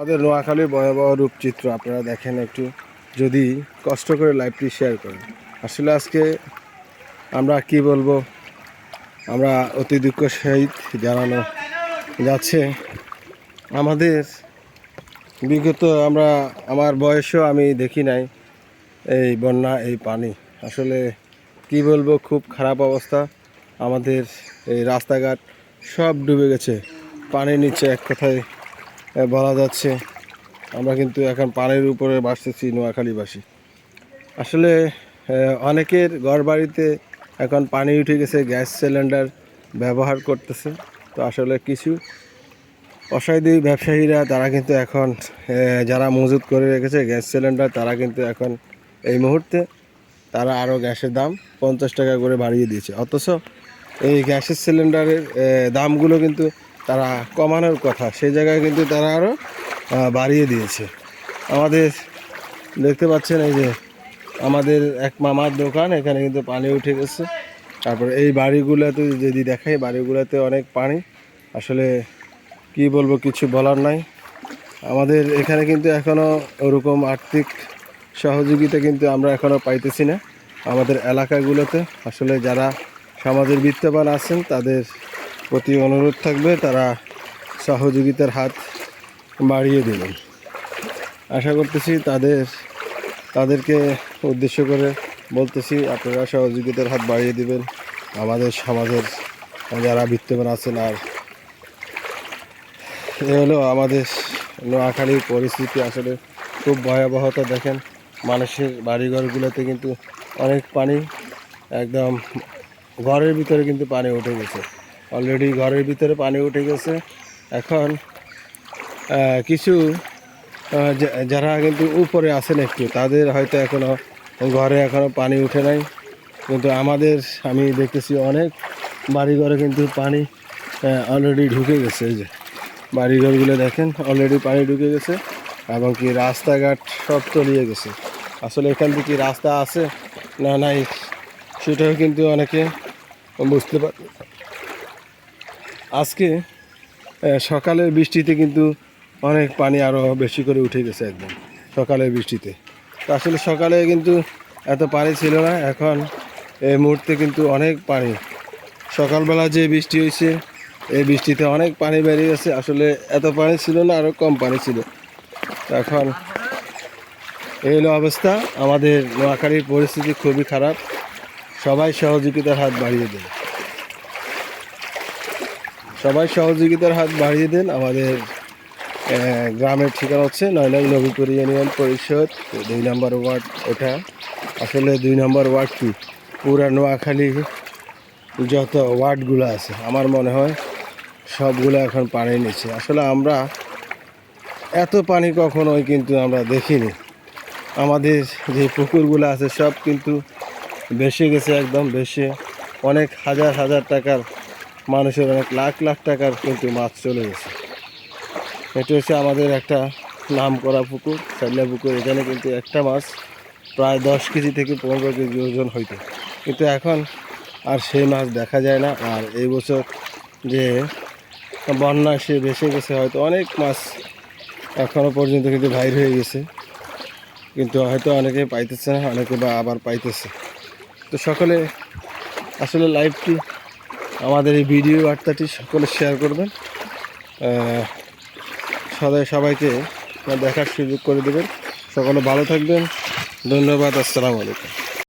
আমাদের নোয়াখালীর ভয়াবহ রূপচিত্র আপনারা দেখেন একটু, যদি কষ্ট করে লাইভটি শেয়ার করেন। আসলে আজকে আমরা কি বলব? আমরা অতি দুঃখ সহিত জানানো যাচ্ছে। আমাদের বিগত আমরা, আমার বয়সেও আমি দেখি নাই এই বন্যা, এই পানি। আসলে কি বলব, খুব খারাপ অবস্থা। আমাদের এই রাস্তাঘাট সব ডুবে গেছে। পানির নিচে এক কথায় বলা যাচ্ছে আমরা কিন্তু এখন পানির উপরে বাসতেছি নোয়াখালীবাসী। আসলে অনেকের ঘর বাড়িতে এখন পানি উঠে গেছে, গ্যাস সিলিন্ডার ব্যবহার করতেছে। তো আসলে কিছু অসাধু ব্যবসায়ীরা তারা কিন্তু এখন যারা মজুত করে রেখেছে গ্যাস সিলিন্ডার, তারা কিন্তু এখন এই মুহূর্তে তারা আরও গ্যাসের দাম পঞ্চাশ টাকা করে বাড়িয়ে দিয়েছে। অথচ এই গ্যাসের সিলিন্ডারের দামগুলো কিন্তু তারা কমানোর কথা। সেই জায়গায় কিন্তু তারা আরও বাড়িয়ে দিয়েছে। আমাদের দেখতে পাচ্ছেন এই যে আমাদের এক মামার দোকান, এখানে কিন্তু পানি উঠে গেছে। তারপরে এই বাড়িগুলোতে যদি দেখাই, বাড়িগুলোতে অনেক পানি। আসলে কি বলব, কিছু বলার নাই। আমাদের এখানে কিন্তু এখনও ওরকম আর্থিক সহযোগিতা কিন্তু আমরা এখনও পাইতেছি না। আমাদের এলাকাগুলোতে, আসলে যারা সমাজের বিত্তবান আছেন, তাদের প্রতি অনুরোধ থাকবে তারা সহযোগিতার হাত বাড়িয়ে দেবেন। আশা করতেছি তাদের, তাদেরকে উদ্দেশ্য করে বলতেছি, আপনারা সহযোগিতার হাত বাড়িয়ে দেবেন। আমাদের সমাজের যারা বিত্তবান আছেন আর এ হলো আমাদের নোয়াখালীর পরিস্থিতি আসলে খুব ভয়াবহতা দেখেন। মানুষের বাড়িঘরগুলোতে কিন্তু অনেক পানি, একদম ঘরের ভিতরে কিন্তু পানি উঠে গেছে। অলরেডি ঘরের ভিতরে পানি উঠে গেছে। এখন কিছু যারা কিন্তু উপরে আছেন একটু, তাদের হয়তো এখনও ঘরে এখনও পানি উঠে নাই। কিন্তু আমাদের আমি দেখতেছি অনেক বাড়িঘরে কিন্তু পানি অলরেডি ঢুকে গেছে। এই যে, বাড়িঘরগুলো দেখেন অলরেডি পানি ঢুকে গেছে এবং কি রাস্তাঘাট সব তলিয়ে গেছে। আসলে এখান থেকে রাস্তা আছে না নাই, সেটাও কিন্তু অনেকে বুঝতে পার আজকে সকালের বৃষ্টিতে কিন্তু অনেক পানি আরও বেশি করে উঠে গেছে একদম, সকালের বৃষ্টিতে। তো আসলে সকালে কিন্তু এত পানি ছিল না, এখন এই মুহূর্তে কিন্তু অনেক পানি। সকালবেলা যে বৃষ্টি হয়েছে, এই বৃষ্টিতে অনেক পানি বেরিয়ে গেছে, আসলে এত পানি ছিল না আরও কম পানি ছিল। এখন এই হলো অবস্থা, আমাদের নোয়াখালীর পরিস্থিতি খুবই খারাপ, সবাই সহযোগিতার হাত বাড়িয়ে দেন সবাই সহযোগিতার হাত বাড়িয়ে দেন। আমাদের গ্রামের ঠিকানা হচ্ছে নয় নয় নবীপুর ইউনিয়ন পরিষদ, দুই নম্বর ওয়ার্ড ওটা আসলে দুই নম্বর ওয়ার্ড কি? পুরা নোয়াখালী যত ওয়ার্ডগুলো আছে, আমার মনে হয় সবগুলো এখন পানি নিচ্ছে আসলে আমরা এত পানি কখনোই কিন্তু আমরা দেখিনি। আমাদের যে পুকুরগুলো আছে সব কিন্তু বেশি গেছে, একদম বেশি। অনেক হাজার হাজার টাকার মানুষের অনেক লাখ লাখ টাকার কিন্তু মাছ চলে গেছে। এটা হচ্ছে আমাদের একটা নাম করা পুকুর। সাইলা পুকুর, এখানে কিন্তু একটা মাছ প্রায় দশ কেজি থেকে পনেরো কেজি ওজন হইতো। কিন্তু এখন আর সেই মাছ দেখা যায় না। আর এই বছর যে বন্যা সে ভেসে গেছে, হয়তো অনেক মাছ এখনও পর্যন্ত কিন্তু বাইর হয়ে গেছে। কিন্তু হয়তো অনেকে পাইতেছে না, অনেকে বা আবার পাইতেছে। তো সকলে আসলে লাইভটি আমাদের এই ভিডিও বার্তাটি সকলে শেয়ার করবেন। সদাই সবাই সবাইকে দেখার সুযোগ করে দেবেন। সকলে ভালো থাকবেন। ধন্যবাদ। আসসালামু আলাইকুম।